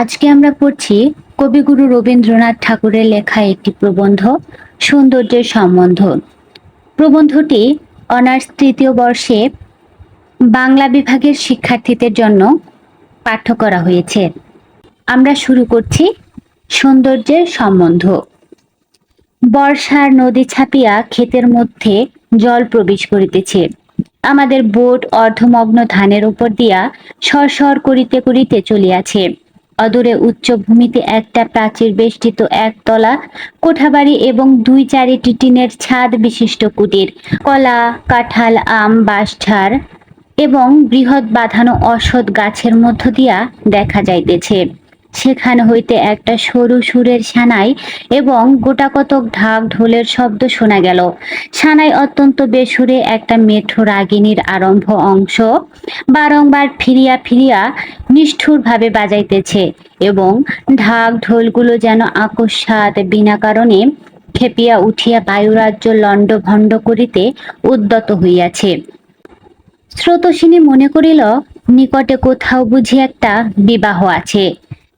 আজকে আমরা পড়ছি কবিগুরু রবীন্দ্রনাথ ঠাকুরের লেখা একটি প্রবন্ধ, সৌন্দর্যের সম্বন্ধ। প্রবন্ধটি অনার্স তৃতীয় বর্ষে বাংলা বিভাগের শিক্ষার্থীদের জন্য পাঠ্য করা হয়েছে। আমরা শুরু করছি সৌন্দর্যের সম্বন্ধ। বর্ষার নদী ছাপিয়া ক্ষেতের মধ্যে জল প্রবেশ করিতেছে। আমাদের বোট অর্ধমগ্ন ধানের উপর দিয়া সরসর করিতে করিতে চলিয়াছে। অদূরে উচ্চভূমিতে একটা প্রাচীর বেষ্টিত একতলা, কোঠাবাড়ি এবং দুই চারিটি টিনের ছাদ বিশিষ্ট কুটির, কলা, কাঁঠাল, আম বাঁশঝাড় এবং বৃহৎ বাঁধানো অসৎ গাছের মধ্য দিয়া দেখা যাইতেছে। সেখান হইতে একটা সরু সুরের সানাই এবং গোটাকতক ঢাক ঢোলের শব্দ শোনা গেল। সানাই অত্যন্ত বেসুরে একটা মেঠো রাগিনীর আরম্ভ অংশ বারংবার ফিরিয়া ফিরিয়া নিষ্ঠুরভাবে বাজাইতেছে এবং ঢাক ঢোলগুলো যেন আকস্মাত বিনা কারণে খেপিয়া উঠিয়া বায়ুরাজ্য লণ্ডভণ্ড করিতে উদ্যত হইয়াছে। স্রোতসিনী মনে করিল, নিকটে কোথাও বুঝি একটা বিবাহ আছে।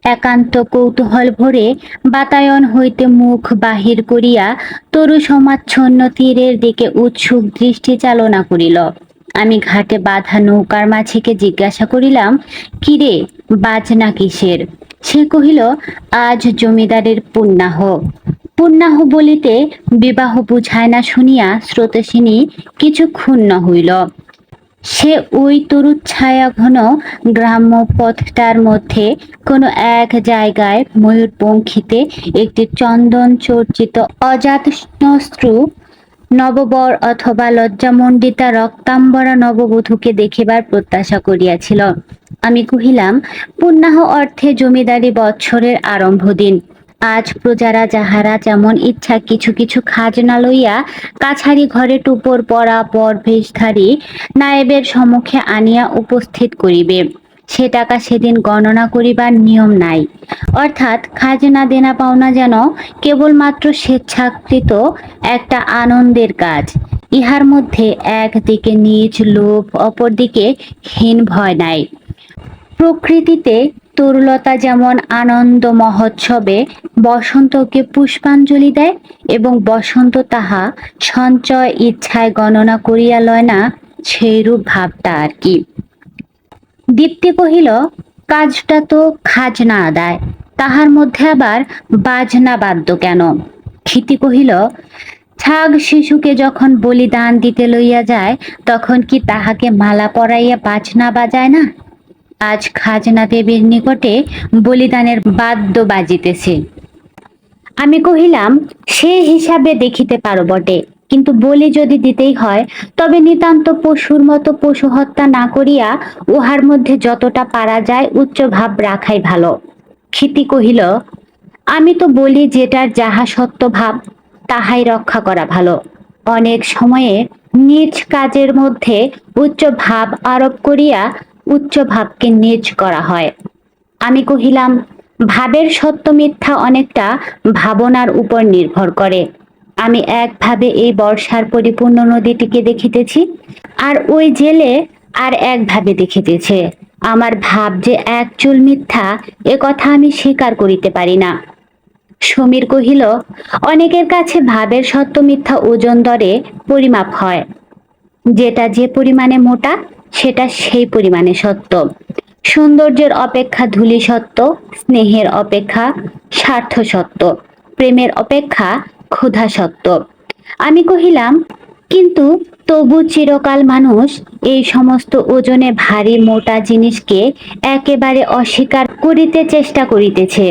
একান্ত কৌতূহল ভরে বাতায়ন হইতে মুখ বাহির করিয়া তরু সমাচ্ছন্ন তীরের দিকে উৎসুক দৃষ্টি চালনা করিল। আমি ঘাটে বাঁধা নৌকার মাঝিকে জিজ্ঞাসা করিলাম, কিরে, বাজনা কিসের? সে কহিল, আজ জমিদারের পুণ্যাহ। পুণ্যাহ বলিতে বিবাহ বুঝায় না শুনিয়া স্রোতসিনী কিছু ক্ষুণ্ণ হইল। সে ওই তরু ছায়া ঘন গ্রাম্য পথটার মধ্যে কোনো এক জায়গায় ময়ূরপঙ্খীতে একটি চন্দন চর্চিত অজাতশ্রু নববর অথবা লজ্জামণ্ডিতা রক্তাম্বরা নববধূকে দেখিবার প্রত্যাশা করিয়াছিল। আমি কহিলাম, পুণ্যাহ অর্থে জমিদারি বৎসরের আরম্ভ দিন আজ প্রজারা যাহারা যেমন ইচ্ছা কিছু কিছু খাজনা লইয়া কাছারি ঘরে টুপর, পরা, পর, ভেষধারী নায়েবের সম্মুখে আনিয়া উপস্থিত করিবে। সে টাকা সেদিন গণনা করিবার নিয়ম নাই। অর্থাৎ খাজনা দেনা পাওনা যেন কেবলমাত্র স্বেচ্ছাকৃত একটা আনন্দের কাজ। ইহার মধ্যে একদিকে নিজ লোভ, অপরদিকে হীন ভয় নাই। প্রকৃতিতে তরুলতা যেমন আনন্দ মহোৎসবে বসন্তকে পুষ্পাঞ্জলি দেয় এবং বসন্ত তাহা সঞ্চয় ইচ্ছায় গণনা করিয়া লয় না, সেইরূপ ভাবটা আর কি। দীপ্তি কহিল, কাজটা তো খাজনা আদায়, তাহার মধ্যে আবার বাজনা বাদ্য কেন? ক্ষিতি কহিল, ছাগ শিশুকে যখন বলিদান দিতে লইয়া যায়, তখন কি তাহাকে মালা পরাইয়া বাজনা বাজায় না? আজ খাজনা দেবীর নিকটে বলিদানের বাদ্য বাজিতেছে আমি কহিলাম, সে হিসাবে দেখিতে পারো বটে, কিন্তু বলি যদি দিতেই হয়, তবে নিতান্ত পশুর মতো পশু হত্যা না করিয়া উহার মধ্যে যতটা পারা যায় উচ্চ ভাব রাখাই ভালো। ক্ষিতি কহিল, আমি তো বলি যেটার যাহা সত্য ভাব, তাহাই রক্ষা করা ভালো। অনেক সময়ে নিজ কাজের মধ্যে উচ্চ ভাব আরোপ করিয়া উচ্চ ভাবকে নিজ করা হয়। আমি কহিলাম, ভাবের সত্য মিথ্যা অনেকটা ভাবনার উপর নির্ভর করে। আমি একভাবে এই বর্ষার পরিপূর্ণ নদীটিকে দেখিতেছি, আর ওই জেলে আর একভাবে দেখিতেছে। আমার ভাব যে এক চুল মিথ্যা, এ কথা আমি স্বীকার করিতে পারি না। সমীর কহিল, অনেকের কাছে ভাবের সত্য মিথ্যা ওজন দরে পরিমাপ হয়। যেটা যে পরিমাণে মোটা সেটা সেই পরিমাণে সত্য। সৌন্দর্যের অপেক্ষা ধূলি সত্য, স্নেহের অপেক্ষা স্বার্থ সত্য, প্রেমের অপেক্ষা ক্ষুধা সত্য। আমি কহিলাম, কিন্তু তবু চিরকাল মানুষ এই সমস্ত ওজনে ভারী মোটা জিনিসকে একেবারে অস্বীকার করিতে চেষ্টা করিতেছে।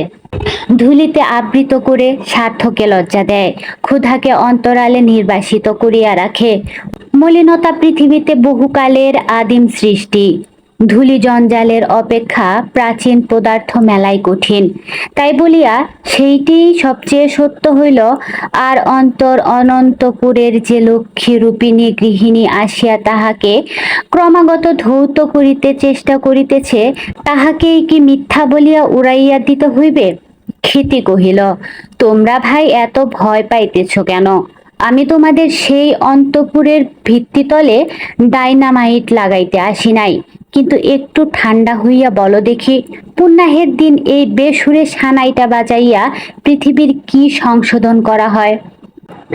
ধুলিতে আবৃত করে স্বার্থকে লজ্জা দেয়, ক্ষুধাকে অন্তরালে নির্বাসিত করিয়া রাখে। মলিনতা পৃথিবীতে বহুকালের আদিম সৃষ্টি। ধুলি জঞ্জালের অপেক্ষা প্রাচীন পদার্থ মেলাই কঠিন। তাই বলিয়া সেইটি সবচেয়ে সত্য হইল, আর অন্তর অনন্তপুরের যে লক্ষ্মী রূপিণী গৃহিণী আসিয়া তাহাকে ক্রমাগত ধৌত করিতে চেষ্টা করিতেছে, তাহাকেই কি মিথ্যা বলিয়া উড়াইয়া দিতে হইবে? ক্ষিতি কহিল, তোমরা ভাই এত ভয় পাইতেছ কেন? আমি তোমাদের সেই অন্তপুরের ভিত্তিতলে ডাইনামাইট লাগাইতে আসি নাই। কিন্তু একটু ঠান্ডা হইয়া বলো দেখি। পুণ্যাহের দিন এই বেসুরে সানাইটা বাজাইয়া পৃথিবীর কি সংশোধন করা হয়?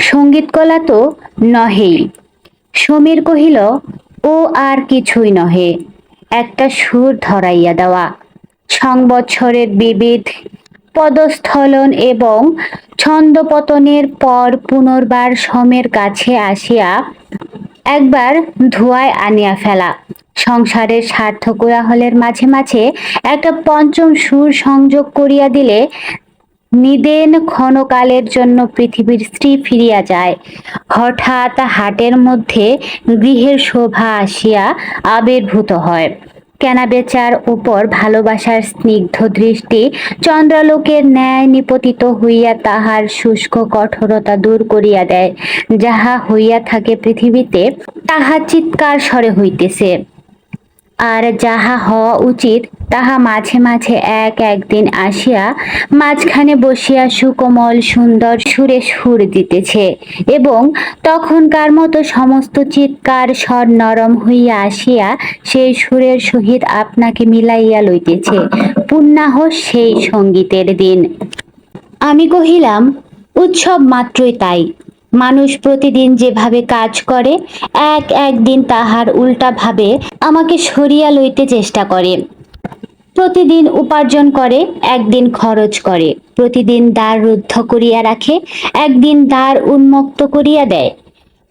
সংগীত কলা তো নহেই। সমীর কহিল, ও আর কিছুই নহে। একটা সুর ধরাইয়া দেওয়া। সংবৎসরের বিবিধ পদস্থলন এবং ছন্দপতনের পর পুনর্বার সমের কাছে আসিয়া একবার ধোয়ায় আনিয়া ফেলা। সংসারের স্বার্থ কোলাহলের মাঝে মাঝে একটা পঞ্চম সুর সংযোগ করিয়া দিলে নিদেন ক্ষণকালের জন্য পৃথিবীর স্ত্রী ফিরিয়া যায়। হঠাৎ হাটের মধ্যে গৃহের শোভা আসিয়া আবির্ভূত হয়। কেনাবেচার উপর ভালোবাসার স্নিগ্ধ দৃষ্টি চন্দ্রালোকের ন্যায় নিপতিত হইয়া তাহার শুষ্ক কঠোরতা দূর করিয়া দেয়। যাহা হইয়া থাকে পৃথিবীতে, তাহা চিৎকার স্বরে হইতেছে। আর যাহা হওয়া উচিত, তাহা মাঝে মাঝে এক একদিন আসিয়া মাঝখানে বসিয়া সুকোমল সুন্দর সুরে সুর দিতেছে এবং তখনকার মতো সমস্ত চিৎকার স্বর নরম হইয়া আসিয়া সেই সুরের সহিত আপনাকে মিলাইয়া লইতেছে। পুণ্যাহ সেই সঙ্গীতের দিন। আমি কহিলাম, উৎসব মাত্রই তাই। মানুষ প্রতিদিন যেভাবে কাজ করে, এক একদিন তাহার উল্টা ভাবে আমাকে সরিয়া লইতে চেষ্টা করে। প্রতিদিন উপার্জন করে, একদিন খরচ করে। প্রতিদিন দ্বার রুদ্ধ করিয়া রাখে, একদিন দ্বার উন্মুক্ত করিয়া দেয়।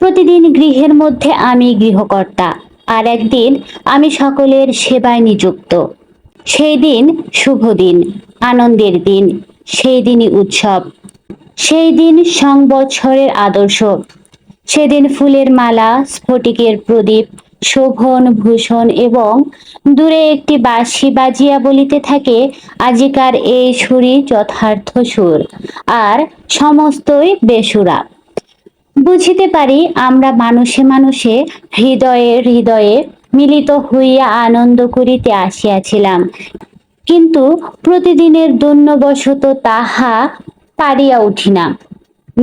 প্রতিদিন গৃহের মধ্যে আমি গৃহকর্তা, আর একদিন আমি সকলের সেবায় নিযুক্ত। সেই দিন শুভ দিন, আনন্দের দিন, সেই দিনই উৎসব। সেই দিন সংবৎসরের আদর্শ। সেদিন ফুলের মালা, স্ফটিকের প্রদীপ, শোভন, ভূষণ এবং দূরে একটি বাঁশি বাজিয়া বলিতে থাকে, আজিকার এই সুরই যথার্থ সুর আর সমস্তই বেসুরা। বুঝিতে পারি আমরা মানুষে মানুষে হৃদয়ে হৃদয়ে মিলিত হইয়া আনন্দ করিতে আসিয়াছিলাম। কিন্তু প্রতিদিনের দৈন্যবশত তাহা পারিয়া উঠি না।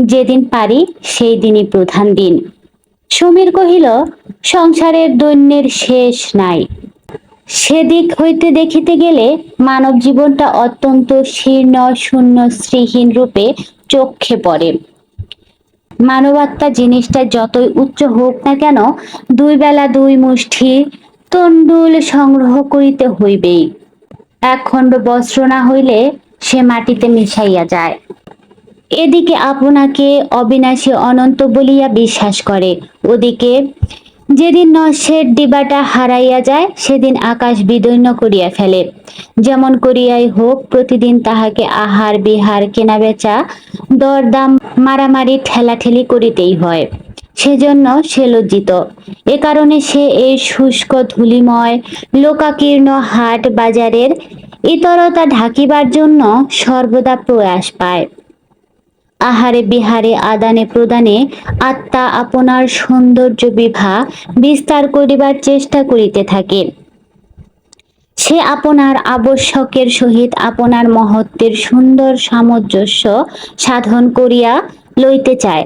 যেদিন পারি সেই দিনই প্রধান দিন। সমীর কহিল, সংসারের দৈন্যের শেষ নাই। সেদিক হইতে দেখিতে গেলে মানব জীবনটা অত্যন্ত শীর্ণ, শূন্য, শ্রীহীন রূপে চোখে পড়ে। মানবাত্মা জিনিসটা যতই উচ্চ হোক না কেন, দুই বেলা দুই মুষ্টি তন্ডুল সংগ্রহ করিতে হইবেই। এক বস্ত্র না হইলে সে মাটিতে মিশাইয়া যায়। এদিকে আপনাকে অবিনাশী অনন্ত বলিয়া বিশ্বাস করে। ওদিকে, যেদিন নশের ডিবাটা হারাইয়া যায়, সেদিন আকাশ বিদৈন্য করিয়া ফেলে। যেমন করিয়াই হোক, প্রতিদিন তাহাকে আহার, বিহার, কেনাবেচা, দরদাম, মারামারি, ঠেলাঠেলি করিতেই হয়। সেজন্য সে লজ্জিত। এ কারণে সে এই শুষ্ক ধুলিময়, লোকাকীর্ণ হাট বাজারের ইতরতা ঢাকিবার জন্য সর্বদা প্রয়াস পায়। আহারে বিহারে আদানে প্রদানে আত্মা আপনার সৌন্দর্য বিভা বিস্তার করিবার চেষ্টা করিতে থাকে। সে আপনার আবশ্যকের সহিত আপনার মহত্বের সুন্দর সামঞ্জস্য সাধন করিয়া লইতে চায়।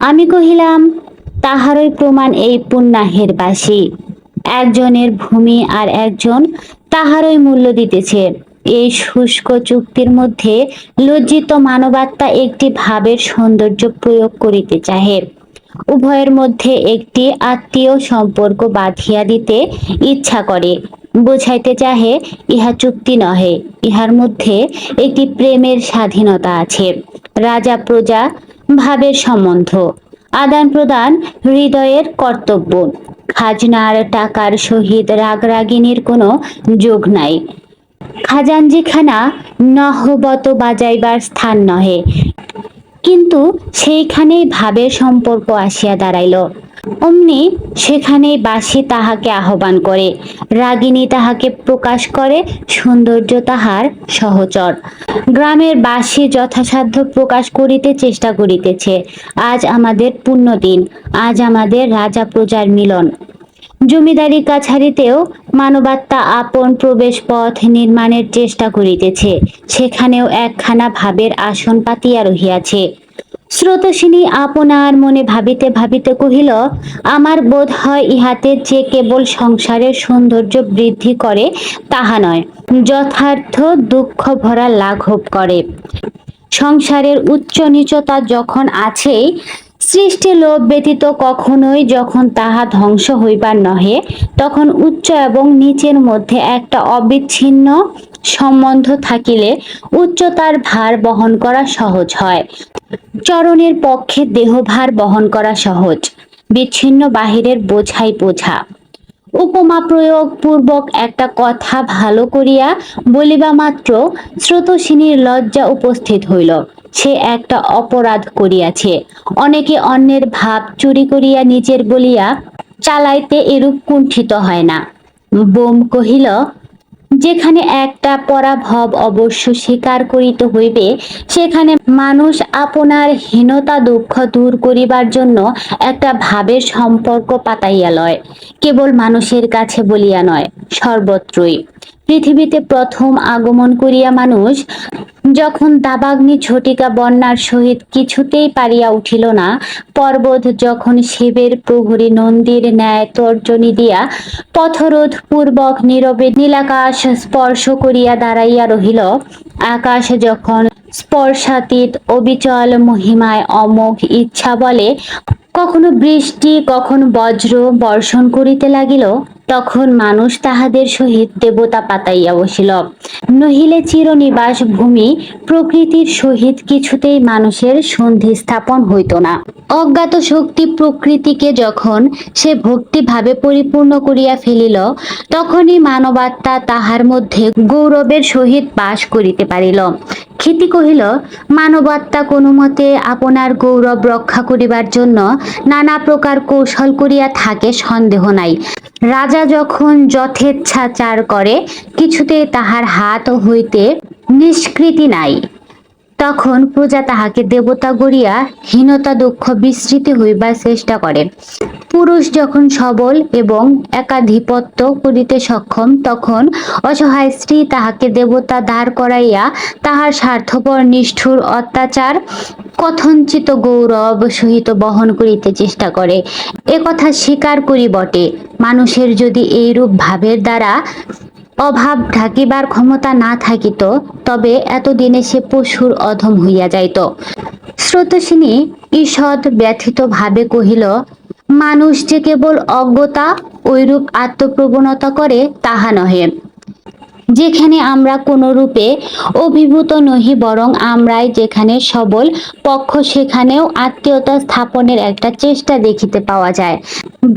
আমি কহিলাম, তাহারই প্রমাণ এই পুণ্যাহের বাসী। একজনের ভূমি আর একজন তাহারই মূল্য দিতেছে। এই শুষ্ক চুক্তির মধ্যে লজ্জিত মানবাত্মা একটি ভাবের সৌন্দর্য প্রয়োগ করিতে চাহে। উভয়ের মধ্যে একটি আত্মীয় সম্পর্ক বাঁধিয়া দিতে ইচ্ছা করে। বুঝাইতে চাহে, ইহা চুক্তি নহে, ইহার মধ্যে একটি প্রেমের স্বাধীনতা আছে। রাজা প্রজা ভাবের সম্বন্ধ। আদান প্রদান হৃদয়ের কর্তব্য। খাজনার টাকার সহিত রাগরাগিনীর কোনো যোগ নাই। খাজাঞ্জিখানা নহবত বাজাইবার স্থান নহে। কিন্তু সেইখানেই ভাবের সম্পর্ক আসিয়া দাঁড়াইল। অমনি সেখানেই বাসী তাহাকে আহ্বান করে। রাগিনী তাহাকে প্রকাশ করে, সৌন্দর্য তাহার সহচর। গ্রামের বাসী যথাসাধ্য প্রকাশ করিতে চেষ্টা করিতেছে। আজ আমাদের পুণ্য দিন আজ আমাদের রাজা প্রজার মিলন। জমিদারি কাছারিতেও মানবাত্মা আপন প্রবেশ পথ নির্মাণের চেষ্টা করিতেছে। সেখানেও একখানা ভাবের আসন পাতিয়া রহিয়াছে। স্রোতসিনী আপনার মনে ভাবিতে ভাবিতে কহিল, আমার বোধ হয় ইহাতে যে কেবল সংসারের সৌন্দর্য বৃদ্ধি করে, তাহা নয়। যথার্থ দুঃখ ভরা লাঘব করে। সংসারের উচ্চ নিচতা যখন আছেই সৃষ্টি লোভ ব্যতীত কখনোই যখন তাহা ধ্বংস হইবার নহে, তখন উচ্চ এবং নিচের মধ্যে একটা অবিচ্ছিন্ন সম্বন্ধ থাকিলে উচ্চতার ভার বহন করা সহজ হয়। চরণের পক্ষে দেহভার বহন করা সহজ। বিচ্ছিন্ন বাহিরের বোঝাই বোঝা। উপমা প্রয়োগ পূর্বক একটা কথা ভালো করিয়া বলিবা মাত্র, স্রোতসিনীর লজ্জা উপস্থিত হইল। সে একটা অপরাধ করিয়াছে। অনেকে অন্যের ভাব চুরি করিয়া নিজের বলিয়া চালাইতে এরূপ কুণ্ঠিত হয় না। বোম কহিল, যেখানে একটা পরাভব অবশ্য স্বীকার করিতে হইবে, সেখানে মানুষ আপনার হীনতা দুঃখ দূর করিবার জন্য একটা ভাবের সম্পর্ক পাতাইয়া লয়। কেবল মানুষের কাছে বলিয়া নয়, সর্বত্রই। পৃথিবীতে প্রথম আগমন করিয়া মানুষ যখন দাবাগ্নি ঝটিকা বন্যার সহিত কিছুতেই পারিয়া উঠিল না, পর্বত যখন শিবের প্রহরী নন্দীর ন্যায় তর্জনী দিয়া পথরোধ পূর্বক নীরবে নীলাকাশ স্পর্শ করিয়া দাঁড়াইয়া রহিল, আকাশ যখন স্পর্শাতীত অবিচল মহিমায় অমোঘ ইচ্ছা বলে, কখনো বৃষ্টি, কখনো বজ্র বর্ষণ করিতে লাগিল। তখন মানুষ তাহাদের সহিত দেবতা পাতাইয়া বসিল। নহিলে চিরনিবাস ভূমি প্রকৃতির সহিত কিছুতেই মানুষের সন্ধি স্থাপন হইত না। অজ্ঞাত শক্তি প্রকৃতিকে যখন সে ভক্তিভাবে পরিপূর্ণ করিয়া ফেলিল, তখনই মানবাত্মা তাহার মধ্যে গৌরবের সহিত বাস করিতে পারিল। ক্ষিতি কহিল, মানবাত্মা কোনো মতে আপনার গৌরব রক্ষা করিবার জন্য নানা প্রকার কৌশল করিয়া থাকে সন্দেহ নাই। রাজা যখন যথেচ্ছাচার করে কিছুতে তাহার হাত হইতে নিষ্কৃতি নাই। তখন প্রজা তাহাকে দেবতা গড়িয়া হীনতা দুঃখ বিস্মৃতি হইবার চেষ্টা করে। পুরুষ যখন সবল এবং একাধিপত্য করিতে সক্ষম, তখন অসহায় স্ত্রী তাহাকে দেবতা দাঁড় করাইয়া তাহার স্বার্থপর নিষ্ঠুর অত্যাচার, কথঞ্চিত গৌরব সহিত বহন করিতে চেষ্টা করে। এ কথা স্বীকার করি বটে। মানুষের যদি এইরূপ ভাবের দ্বারা অভাব ঢাকিবার ক্ষমতা না থাকিত, তবে এতদিনে সে পশুর অধম হইয়া যাইত। স্রোতসিনী ঈষৎ ব্যথিত ভাবে কহিল, মানুষ যে কেবল অজ্ঞতা, ঐরূপ আত্মপ্রবণতা করে, তাহা নহে। যেখানে আমরা কোনো রূপে অভিভূত নহি, বরং আমরাই যেখানে সবল, পক্ষ সেখানেও আত্মীয়তা স্থাপনের একটা চেষ্টা দেখিতে পাওয়া যায়।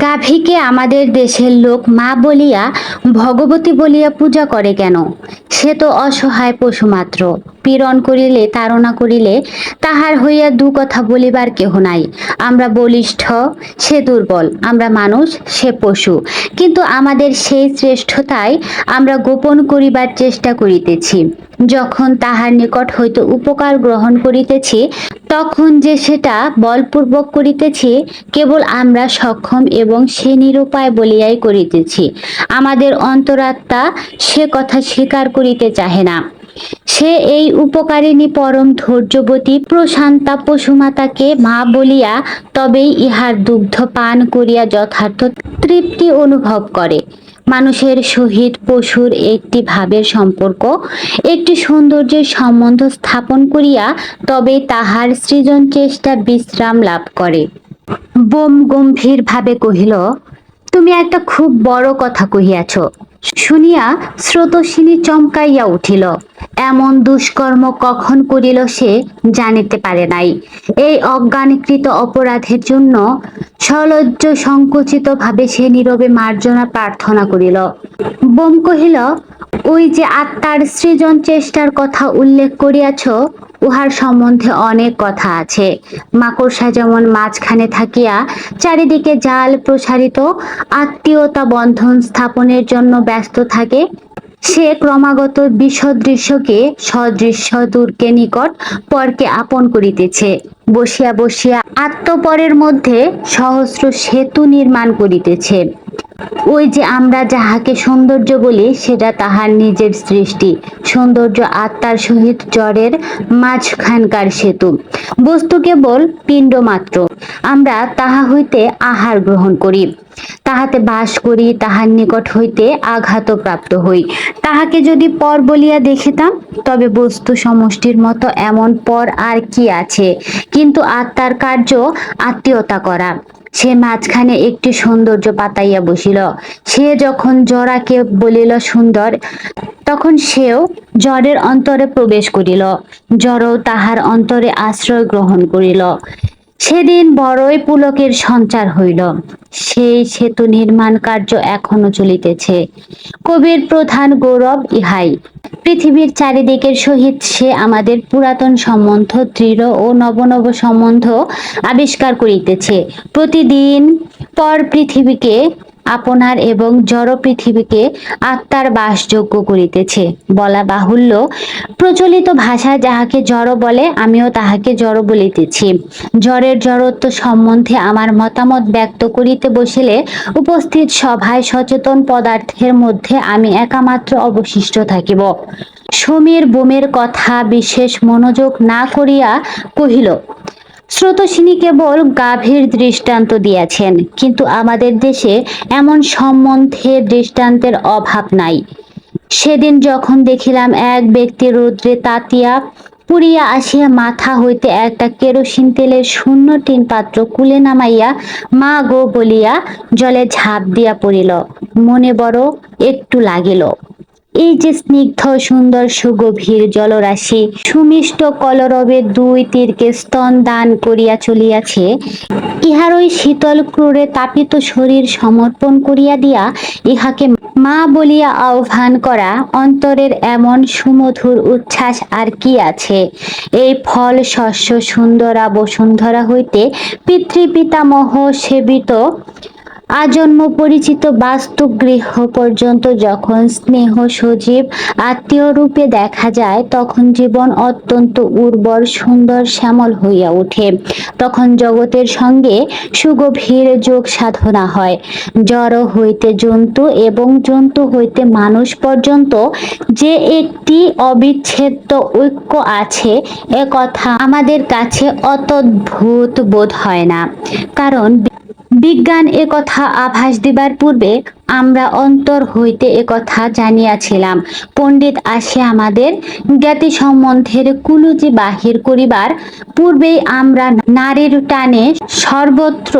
গাভীকে আমাদের দেশের লোক মা বলিয়া, ভগবতী বলিয়া পূজা করে কেন? সে তো অসহায় পশু মাত্র। পীড়ন করিলে, তাড়না করিলে, তাহার হইয়া দু কথা বলিবার কেহ নাই। আমরা বলিষ্ঠ, সে দুর্বল, আমরা মানুষ, সে পশু। কিন্তু আমাদের সেই শ্রেষ্ঠতায় আমরা গোপন করিবার চেষ্টা করিতেছি। যখন তাহার নিকট হইতে উপকার গ্রহণ করিতেছি, তখন যে সেটা বলপূর্বক করিতেছি, কেবল আমরা সক্ষম এবং সে নিরুপায় বলিয়াই করিতেছি। আমাদের অন্তরাত্মা সে কথা স্বীকার করিতে চাহে না। সে এই উপকারিণী পরম ধৈর্যবতী প্রশান্তা পশুমাতাকে মা বলিয়া তবেই ইহার দুগ্ধ পান করিয়া যথার্থ তৃপ্তি অনুভব করে। মানুষের সহিত পশুর একটি ভাবের সম্পর্ক, একটি সৌন্দর্যের সম্বন্ধ স্থাপন করিয়া তবে তাহার সৃজন চেষ্টা বিশ্রাম লাভ করে। বোম গম্ভীর ভাবে কহিল, তুমি একটা খুব বড় কথা কহিয়াছ। শুনিয়া স্রোতসিনী চমকাইয়া উঠিল। এমন দুষ্কর্ম কখন করিল সে জানিতে পারে নাই। এই অজ্ঞানকৃত অপরাধের জন্য সলজ্জ সংকুচিত ভাবে সে নীরবে মার্জনা প্রার্থনা করিল। বোম কহিল, ওই যে আত্মার সৃজন চেষ্টার কথা উল্লেখ করিয়াছ উহার সম্বন্ধে অনেক কথা আছে। মাকড়সা যেমন মাঝখানে থাকিয়া চারিদিকে জাল প্রসারিত, আত্মীয়তা বন্ধন স্থাপনের জন্য ব্যস্ত থাকে, সে ক্রমাগত বিসদৃশ্যকে সদৃশ্য দূরকে নিকট পরকে আপন করিতেছে। বসিয়া বসিয়া আত্মপরের মধ্যে সহস্র সেতু নির্মাণ করিতেছে। ওই যে আমরা যাহাকে সৌন্দর্য বলি, সেটা তাহার নিজের সৃষ্টি। সৌন্দর্য আত্মার সহিত জড়ের মাঝখানকার সেতু। বস্তু কেবল পিণ্ড মাত্র। আমরা তাহা হইতে আহার গ্রহণ করি। তাহাতে বাস করি, তাহার নিকট হইতে আঘাত প্রাপ্ত হই। তাহাকে যদি পর বলিয়া দেখিতাম, তবে বস্তু সমষ্টির মতো এমন পর আর কি আছে? কিন্তু আত্মার কার্য আত্মীয়তা করা। সে মাঝখানে একটি সৌন্দর্য পাতাইয়া বসিল। সে যখন জরাকে বলিল, সুন্দর তখন সেও জরের অন্তরে প্রবেশ করিল। জরও তাহার অন্তরে আশ্রয় গ্রহণ করিল। সেদিন বড়ই পুলকের সঞ্চার হইল। সেই সেতু নির্মাণ কার্য এখনও চলিতেছে। কবির প্রধান গৌরব ইহাই। পৃথিবীর চারিদিকের সহিত সে আমাদের পুরাতন সম্বন্ধ, দৃঢ় ও নব নব সম্বন্ধ আবিষ্কার করিতেছে। প্রতিদিন পর পৃথিবীকে আপনার এবং জড় পৃথিবীকে আত্মার বাসযোগ্য করিতেছে। বলা বাহুল্য, প্রচলিত ভাষায় যাহাকে জড় বলে, আমিও তাহাকে জড় বলিতেছি। জড়ের জড়ত্ব সম্বন্ধে আমার মতামত ব্যক্ত করিতে বসিলে উপস্থিত সভায় সচেতন পদার্থের মধ্যে আমি একামাত্র অবশিষ্ট থাকিব। সমীর বোমের কথা বিশেষ মনোযোগ না করিয়া কহিল স্রোতসিনী কেবল গাভীর দৃষ্টান্ত দিয়াছেন, কিন্তু আমাদের দেশে এমন সম্বন্ধে দৃষ্টান্তের অভাব নাই। সেদিন যখন দেখিলাম এক ব্যক্তি রৌদ্রে তাতিয়া পুড়িয়া আসিয়া মাথা হইতে একটা কেরোসিন তেলের শূন্য টিন পাত্র কুলে নামাইয়া, মা গো, বলিয়া জলে ঝাঁপ দিয়া পড়িল। মনে বড় একটু লাগিল। এই যে স্নিগ্ধ, সুন্দর, সুগভীর জলরাশি, সুমিষ্ট কলরবে দুই তীরকে স্তন দান করিয়া চলিয়াছে, ইহার ওই শীতল ক্রোড়ে তাপিত শরীর সমর্পণ করিয়া দিয়া ইহাকে মা বলিয়া আহ্বান করা অন্তরের এমন সুমধুর উচ্ছ্বাস আর কি আছে? এই ফল শস্য সুন্দরা বসুন্ধরা হইতে পিতৃপিতামহ সেবিত আজন্ম পরিচিত বাস্তু গৃহ পর্যন্ত যখন স্নেহ সজীব আত্মীয় রূপে দেখা যায়, তখন জীবন অত্যন্ত উর্বর, সুন্দর, শ্যামল হইয়া ওঠে। তখন জগতের সঙ্গে সুগভীর যোগ সাধনা হয়। জড় হইতে জন্তু এবং জন্তু হইতে মানুষ পর্যন্ত যে একটি অবিচ্ছেদ্য ঐক্য আছে, এ কথা আমাদের কাছে অতদ্ভুত বোধ হয় না। কারণ বিজ্ঞান একথা আভাস দিবার পূর্বে আমরা অন্তর হইতে একথা জানিয়াছিলাম। পণ্ডিত আসে আমাদের জ্ঞাতি সম্বন্ধের কুলুচি বাহির করিবার পূর্বেই আমরা নারীর টানে সর্বত্র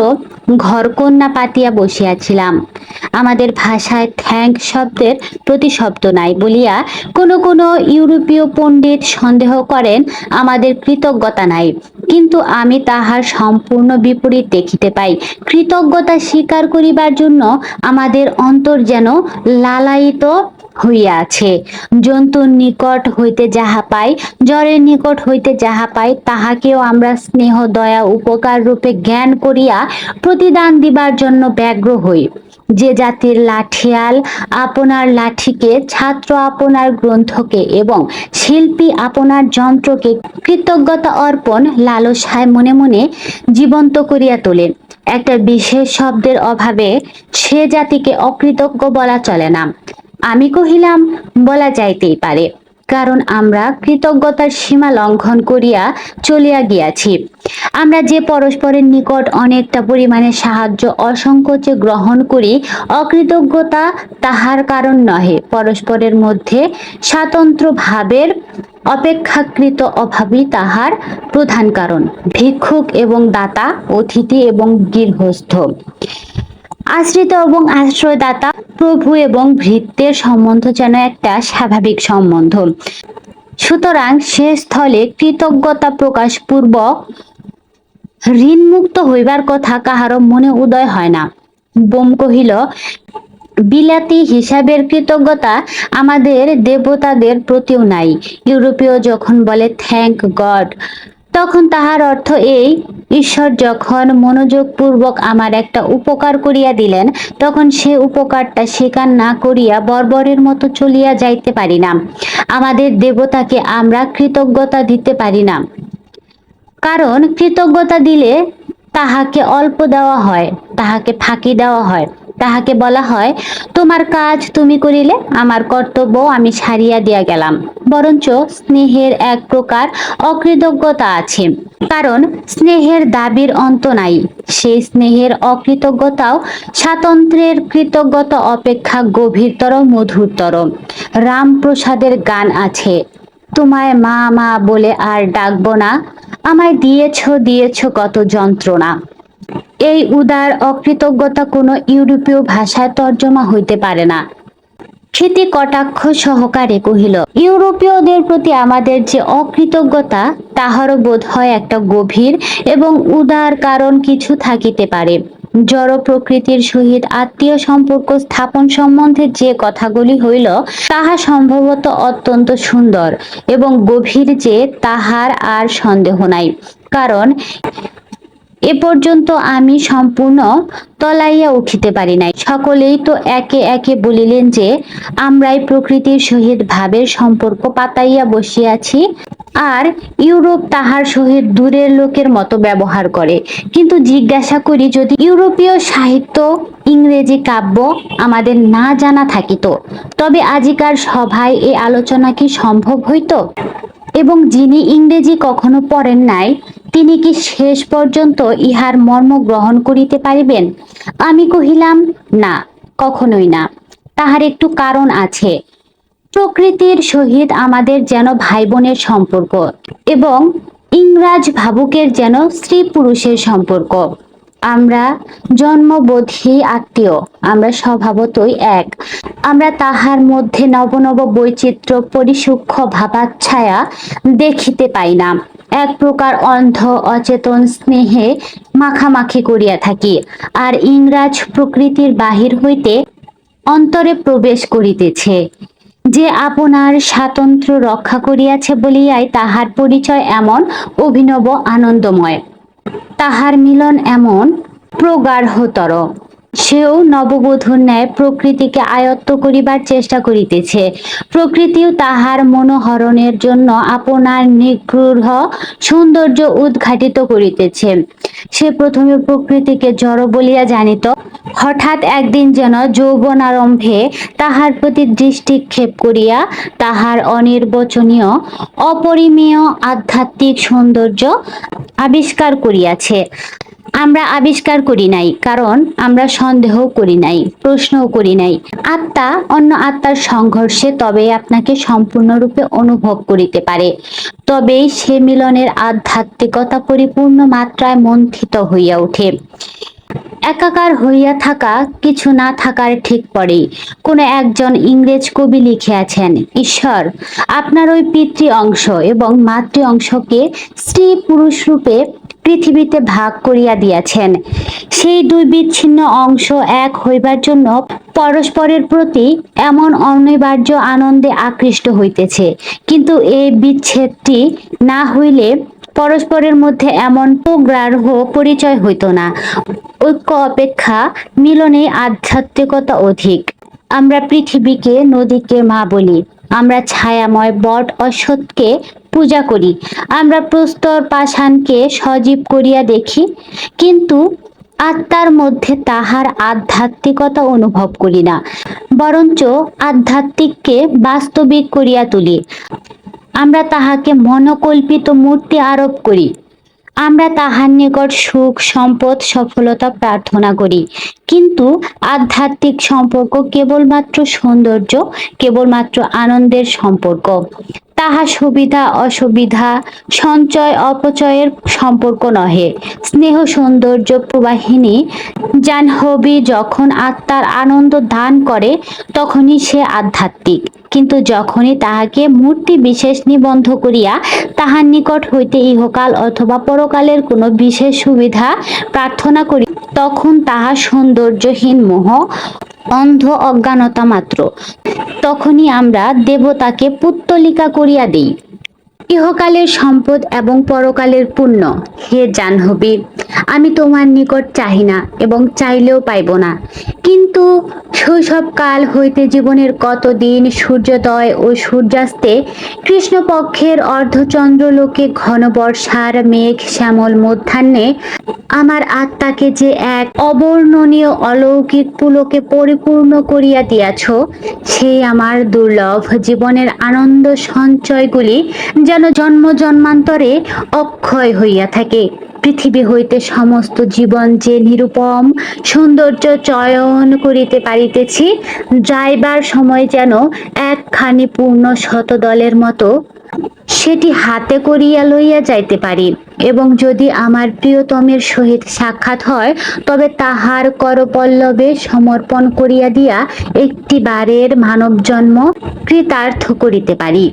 ঘরকন্যা পাতিয়া বসিয়াছিলাম। আমাদের ভাষায় থ্যাঙ্ক শব্দের প্রতিশব্দ নাই বলিয়া কোনো কোনো ইউরোপীয় পণ্ডিত সন্দেহ করেন, আমাদের কৃতজ্ঞতা নাই। কিন্তু আমি তাহার সম্পূর্ণ বিপরীত দেখিতে পাই। কৃতজ্ঞতা স্বীকার করিবার জন্য আমাদের অন্তর যেন লালায়িত হইয়া আছে জন্তুর নিকট হইতে যাহা পাই, জ্বরের নিকট হইতে যাহা পাই, তাহাকেও আমরা স্নেহ, দয়া, উপকার রূপে জ্ঞান করিয়া প্রতিদান দিবার জন্য ব্যগ্র হই। যে জাতির লাঠিয়াল আপনার লাঠিকে, ছাত্র আপনার গ্রন্থকে এবং শিল্পী আপনার যন্ত্রকে কৃতজ্ঞতা অর্পণ, লালসায় মনে মনে জীবন্ত করিয়া তোলে। একটা বিশেষ শব্দের অভাবে সে জাতিকে অকৃতজ্ঞ বলা চলে না। আমি কহিলাম, বলা যাইতেই পারে, কারণ আমরা কৃতজ্ঞতার সীমা লঙ্ঘন করিয়া চলিয়া গিয়াছি। আমরা যে পরস্পরের নিকট অনেকটা পরিমাণে সাহায্য অসংকোচে গ্রহণ করি, অকৃতজ্ঞতা তাহার কারণ নহে। পরস্পরের মধ্যে স্বাতন্ত্র ভাবের অপেক্ষাকৃত অভাবই তাহার প্রধান কারণ। ভিক্ষুক এবং দাতা, অতিথি এবং গৃহস্থ। আশ্রিত এবং আশ্রয়দাতা, প্রভু এবং ভৃত্যের সম্বন্ধ যেন একটা স্বাভাবিক সম্বন্ধ। সুতরাং সে স্থলে কৃতজ্ঞতা প্রকাশ পূর্বক ঋণমুক্ত হইবার কথা কাহারও মনে উদয় হয় না। বোম কহিল, বিলাতি হিসাবের কৃতজ্ঞতা আমাদের দেবতাদের প্রতিও নাই। ইউরোপীয় যখন বলে থ্যাংক গড তখন তাহার অর্থ এই, ঈশ্বর যখন মনোযোগপূর্বক আমার একটা উপকার করিয়া দিলেন, তখন সে উপকারটা স্বীকার না করিয়া বর্বরের মতো চলিয়া যাইতে পারি না। আমাদের দেবতাকে আমরা কৃতজ্ঞতা দিতে পারি না। কারণ কৃতজ্ঞতা দিলে তাহাকে অল্প দেওয়া হয়, তাহাকে ফাঁকি দেওয়া হয়। তাহাকে বলা হয়, তোমার কাজ তুমি করিলে, আমার কর্তব্য আমি ছাড়িয়া দিয়া গেলাম। বরঞ্চ স্নেহের এক প্রকার অকৃতজ্ঞতা আছে। কারণ স্নেহের দাবির অন্ত নাই। সেই স্নেহের অকৃতজ্ঞতাও স্বাতন্ত্র্যের কৃতজ্ঞতা অপেক্ষা গভীরতর, মধুরতর। রামপ্রসাদের গান আছে, তোমায় মা মা বলে আর ডাকবো না। আমায় দিয়েছ দিয়েছ কত যন্ত্রণা। এই উদার অকৃতজ্ঞতা কোনো ইউরোপীয় ভাষায় তর্জমা হইতে পারে না। ক্ষিতি কটাক্ষ সহকারে কহিল, ইউরোপীয়দের প্রতি আমাদের যে অকৃতজ্ঞতা, তাহারও বোধ হয় একটা গভীর এবং উদার কারণ কিছু থাকিতে পারে। জড় প্রকৃতির সহিত আত্মীয় সম্পর্ক স্থাপন সম্বন্ধে যে কথাগুলি হইল, তাহা সম্ভবত অত্যন্ত সুন্দর এবং গভীর যে তাহার আর সন্দেহ নাই। কারণ এ পর্যন্ত আমি সম্পূর্ণ তলাইয়া উঠিতে পারি নাই। সকলেই তো একে একে বলিলেন যে, আমরাই প্রকৃতির সহিত ভাবের সম্পর্ক পাতাইয়া বসিয়াছি আর ইউরোপ তাহার সহিত দূরের লোকের মতো ব্যবহার করে। কিন্তু জিজ্ঞাসা করি, যদি ইউরোপীয় সাহিত্য, ইংরেজি কাব্য আমাদের না জানা থাকিত, তবে আজিকার সভায় এ আলোচনা কি সম্ভব হইত? এবং যিনি ইংরেজি কখনো পড়েন নাই তিনি কি শেষ পর্যন্ত ইহার মর্ম গ্রহণ করিতে পারিবেন? আমি কহিলাম, না, কখনোই না। তাহার একটু কারণ আছে। প্রকৃতির সহিত আমাদের যেন ভাই বোনের সম্পর্ক এবং ইংরাজ ভাবুকের যেন স্ত্রী পুরুষের সম্পর্ক। আমরা জন্মবোধী আত্মীয়, আমরা স্বভাবতই এক। আমরা তাহার মধ্যে নব নব বৈচিত্র্য, পরিসূক্ষ্ম ভাবাচ্ছায়া দেখিতে পাই না। এক প্রকার অন্ধ, অচেতন স্নেহে মাখামাখি করিয়া থাকি। আর ইংরাজ প্রকৃতির বাহির হইতে অন্তরে প্রবেশ করিতেছে। যে আপনার স্বাতন্ত্র্য রক্ষা করিয়াছে বলিয়াই তাহার পরিচয় এমন অভিনব আনন্দময়। তাহার মিলন এমন প্রগাঢ়তর। সেও নববধূর ন্যায় প্রকৃতিকে আয়ত্ত করিবার চেষ্টা করিতেছে। প্রকৃতিও তাহার মনোহরণের জন্য আপনার নিগৃহ সৌন্দর্য উদ্ঘাটিত করিতেছে। সে প্রথমে প্রকৃতিকে জড় বলিয়া জানিত। হঠাৎ একদিন যেন যৌবন আরম্ভে তাহার প্রতি দৃষ্টিক্ষেপ করিয়া তাহার অনির্বচনীয়, অপরিমেয় আধ্যাত্মিক সৌন্দর্য আবিষ্কার করিয়াছে। আমরা আবিষ্কার করি নাই, কারণ আমরা সন্দেহ করি নাই, প্রশ্নও করি নাই। আত্মা অন্য আত্মার সংঘর্ষে তবেই আপনাকে সম্পূর্ণরূপে অনুভব করিতে পারে। তবেই সে মিলনের আধ্যাত্মিকতা পরিপূর্ণ মাত্রায় মন্থিত হইয়া ওঠে। একাকার হইয়া থাকা কিছু না থাকার ঠিক পরেই কোন একজন ইংরেজ কবি লিখিয়াছেন, ঈশ্বর, আপনার ওই পিতৃ অংশ এবং মাতৃ অংশকে স্ত্রী পুরুষ রূপে পৃথিবীতে ভাগ করিয়া দিয়াছেন। সেই দুই বিচ্ছিন্ন অংশ এক হইবার জন্য পরস্পরের প্রতি এমন অনিবার্য আনন্দে আকৃষ্ট হইতেছে। কিন্তু এই বিচ্ছেদটি না হইলে পরস্পরের মধ্যে এমন গ্রাহ্য পরিচয় হইত না। ঐক্য অপেক্ষা মিলনে আধ্যাত্মিকতা অধিক। আমরা পৃথিবীকে, নদীকে মা বলি। আমরা ছায়াময় বট অসৎকে পূজা করি। আমরা প্রস্তর পাষাণকে সজীব করিয়া দেখি, কিন্তু আত্মার মধ্যে তাহার আধ্যাত্মিকতা অনুভব করি না, বরঞ্চ আধ্যাত্মিককে বাস্তবিক করিয়া তুলি। আমরা তাহাকে মনোকল্পিত মূর্তি আরোপ করি। আমরা তাহার নিকট সুখ, সম্পদ, সফলতা প্রার্থনা করি। কিন্তু আধ্যাত্মিক সম্পর্ক কেবলমাত্র সৌন্দর্য, কেবলমাত্র আনন্দের সম্পর্ক। তাহা সুবিধা, অসুবিধা, সঞ্চয়, অপচয়ের সম্পর্ক নহে। স্নেহ, সৌন্দর্য প্রবাহিনী জাহ্নবী যখন আত্মার আনন্দ দান করে, তখনই সে আধ্যাত্মিক। কিন্তু যখনই তাহাকে মূর্তি বিশেষ নিবন্ধ করিয়া তাহার নিকট হইতে ইহকাল অথবা পরকালের কোনো বিশেষ সুবিধা প্রার্থনা করি, তখন তাহা সৌন্দর্যহীন মোহ অন্ধ অজ্ঞানতা মাত্র। তখনই আমরা দেবতাকে পুত্তলিকা করিয়া দিই। ইহকালের সম্পদ এবং পরকালের পুণ্য। হে জাহ্নবী, আমি তোমার নিকট চাহি না এবং চাইলেও পাইব না। কিন্তু শৈশবকাল হইতে জীবনের কতদিন সূর্যোদয় ও সূর্যাস্তে কৃষ্ণপক্ষের অর্ধচন্দ্রলোকে ঘন বর্ষার মেঘ শ্যামল মধ্যাহ্নে আমার আত্মাকে যে এক অবর্ণনীয় অলৌকিক পুলকে পরিপূর্ণ করিয়া দিয়াছ, সেই আমার দুর্লভ জীবনের আনন্দ সঞ্চয়গুলি যেন জন্ম জন্মান্তরে অক্ষয় হইয়া থাকে। পৃথিবী হইতে সমস্ত জীবন যে নিরুপম, সৌন্দর্য চয়ন করিতে পারিতেছি, যাইবার সময় যেন একখানি পূর্ণ শতদলের মতো সেটি হাতে করিয়া লইয়া যাইতে পারি এবং যদি আমার প্রিয়তমের সহিত সাক্ষাৎ হয়, তবে তাহার করপল্লবে সমর্পণ করিয়া দিয়া একটি বারের মানব জন্ম কৃতার্থ করিতে পারি।